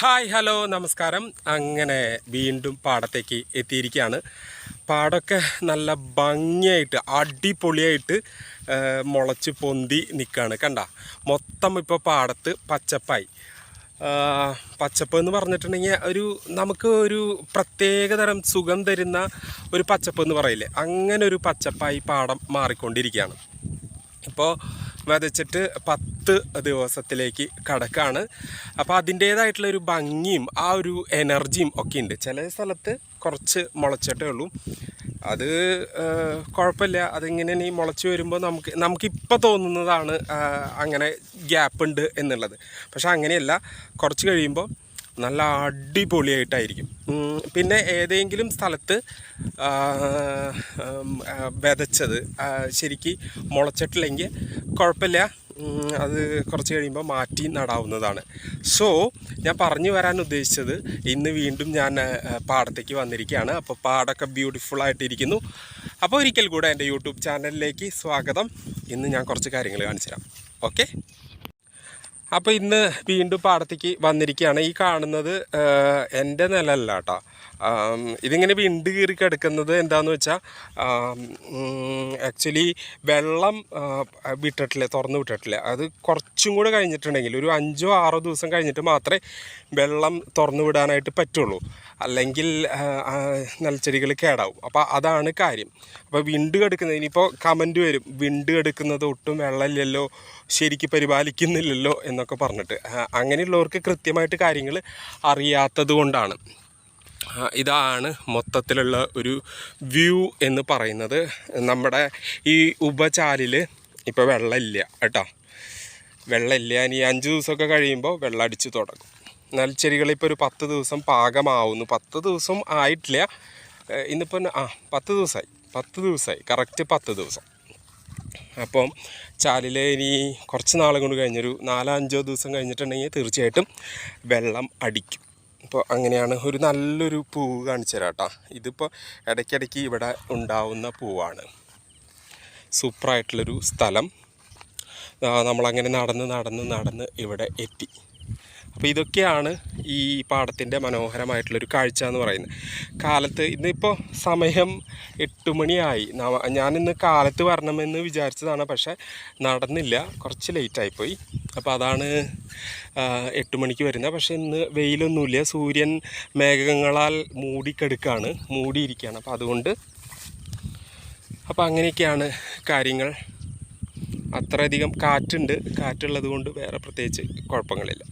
Hi hello നമസ്കാരം. അങ്ങനെ വീണ്ടും പാടത്തേക്ക് എത്തിയിരിക്കുകയാണ്. പാടമൊക്കെ നല്ല ഭംഗിയായിട്ട് അടിപൊളിയായിട്ട് മുളച്ച് പൊന്തി നിൽക്കുകയാണ് കണ്ട മൊത്തം ഇപ്പോൾ പാടത്ത് പച്ചപ്പായി. പച്ചപ്പ് എന്ന് പറഞ്ഞിട്ടുണ്ടെങ്കിൽ ഒരു നമുക്ക് ഒരു പ്രത്യേകതരം സുഖം തരുന്ന ഒരു പച്ചപ്പ് എന്ന് പറയില്ലേ? അങ്ങനെ ഒരു പച്ചപ്പായി പാടം മാറിക്കൊണ്ടിരിക്കുകയാണ്. ഇപ്പോൾ വിതച്ചിട്ട് പത്ത് ദിവസത്തിലേക്ക് കടക്കാണ്. അപ്പോൾ അതിന്റേതായിട്ടുള്ള ഒരു ഭംഗിയും ആ ഒരു എനർജിയും ഒക്കെ ഉണ്ട്. ചില സ്ഥലത്ത് കുറച്ച് മുളച്ചിട്ടേ ഉള്ളൂ. അത് കുഴപ്പമില്ല. അതിങ്ങനെ ഇനി മുളച്ച് വരുമ്പോൾ നമുക്ക് നമുക്കിപ്പോൾ തോന്നുന്നതാണ് അങ്ങനെ ഗ്യാപ്പ് ഉണ്ട് എന്നുള്ളത്. പക്ഷെ അങ്ങനെയല്ല. കുറച്ച് കഴിയുമ്പോൾ നല്ല അടിപൊളിയായിട്ടായിരിക്കും. പിന്നെ ഏതെങ്കിലും സ്ഥലത്ത് വിതച്ചത് ശരിക്ക് മുളച്ചിട്ടില്ലെങ്കിൽ കുഴപ്പമില്ല. അത് കുറച്ച് കഴിയുമ്പോൾ മാറ്റി നടാവുന്നതാണ്. സോ ഞാൻ പറഞ്ഞു വരാൻ ഉദ്ദേശിച്ചത് ഇന്ന് വീണ്ടും ഞാൻ പാടത്തേക്ക് വന്നിരിക്കുകയാണ്. അപ്പോൾ പാടൊക്കെ ബ്യൂട്ടിഫുൾ ആയിട്ടിരിക്കുന്നു. അപ്പോൾ ഒരിക്കൽ കൂടെ എന്റെ യൂട്യൂബ് ചാനലിലേക്ക് സ്വാഗതം. ഇന്ന് ഞാൻ കുറച്ച് കാര്യങ്ങൾ കാണിച്ചു തരാം. ഓക്കെ അപ്പോൾ ഇന്ന് വീണ്ടും പാടത്തേക്ക് വന്നിരിക്കുകയാണ്. ഈ കാണുന്നത് എന്റെ നിലമല്ല കേട്ടോ. ഇതിങ്ങനെ വിണ്ട് കീറി കിടക്കുന്നത് എന്താണെന്ന് വെച്ചാൽ ആക്ച്വലി വെള്ളം വിട്ടിട്ടില്ല തുറന്ന് വിട്ടിട്ടില്ല. അത് കുറച്ചും കൂടെ കഴിഞ്ഞിട്ടുണ്ടെങ്കിൽ ഒരു അഞ്ചോ ആറോ ദിവസം കഴിഞ്ഞിട്ട് മാത്രമേ വെള്ളം തുറന്നു വിടാനായിട്ട് പറ്റുള്ളൂ. അല്ലെങ്കിൽ നെൽച്ചെടികൾ കേടാവും. അപ്പോൾ അതാണ് കാര്യം. അപ്പോൾ വിണ്ട് കെടുക്കുന്നത് ഇനിയിപ്പോൾ കമന്റ് വരും. വിണ്ട് കെടുക്കുന്നത് ഒട്ടും വെള്ളമില്ലല്ലോ ശരിക്ക് പരിപാലിക്കുന്നില്ലല്ലോ എന്നൊക്കെ പറഞ്ഞിട്ട്. അങ്ങനെയുള്ളവർക്ക് കൃത്യമായിട്ട് കാര്യങ്ങൾ അറിയാത്തത് കൊണ്ടാണ്. ഇതാണ് മൊത്തത്തിലുള്ള ഒരു വ്യൂ എന്ന് പറയുന്നത്. നമ്മുടെ ഈ ഉപചാലിൽ ഇപ്പോൾ വെള്ളമില്ല കേട്ടോ. വെള്ളമില്ല. ഇനി അഞ്ച് ദിവസമൊക്കെ കഴിയുമ്പോൾ വെള്ളം അടിച്ച് തുടങ്ങും. എന്നാൽ ചെടികളിപ്പോൾ ഒരു പത്ത് ദിവസം പാകമാവുന്നു. പത്ത് ദിവസം ആയിട്ടില്ല. ഇന്നിപ്പോൾ ആ പത്ത് ദിവസമായി പത്ത് ദിവസമായി കറക്റ്റ് പത്ത് ദിവസം. അപ്പം ചാലിൽ ഇനി കുറച്ച് നാൾ കൊണ്ട് കഴിഞ്ഞൊരു നാലോ അഞ്ചോ ദിവസം കഴിഞ്ഞിട്ടുണ്ടെങ്കിൽ തീർച്ചയായിട്ടും വെള്ളം അടിക്കും. അപ്പോൾ അങ്ങനെയാണ് ഒരു നല്ലൊരു പൂവ് കാണിച്ചു തരാം കേട്ടോ ഇതിപ്പോൾ ഇടയ്ക്കിടയ്ക്ക് ഇവിടെ ഉണ്ടാവുന്ന പൂവാണ്. സൂപ്പറായിട്ടുള്ളൊരു സ്ഥലം. നമ്മളങ്ങനെ നടന്ന് നടന്ന് നടന്ന് ഇവിടെ എത്തി. അപ്പോൾ ഇതൊക്കെയാണ് ഈ പാടത്തിന്റെ മനോഹരമായിട്ടുള്ളൊരു കാഴ്ച എന്ന് പറയുന്നത്. കാലത്ത് ഇന്നിപ്പോൾ സമയം എട്ട് മണിയായി. ഞാനിന്ന് കാലത്ത് വരണമെന്ന് വിചാരിച്ചതാണ് പക്ഷേ നടന്നില്ല. കുറച്ച് ലേറ്റായിപ്പോയി. അപ്പോൾ അതാണ് എട്ട് മണിക്ക് വരുന്നത്. പക്ഷേ ഇന്ന് വെയിലൊന്നുമില്ല. സൂര്യൻ മേഘങ്ങളാൽ മൂടിക്കെടുക്കുകയാണ് മൂടിയിരിക്കുകയാണ് അപ്പോൾ അതുകൊണ്ട് അപ്പോൾ അങ്ങനെയൊക്കെയാണ് കാര്യങ്ങൾ. അത്രയധികം കാറ്റുണ്ട്. കാറ്റുള്ളത് കൊണ്ട് വേറെ പ്രത്യേകിച്ച് കുഴപ്പങ്ങളില്ല.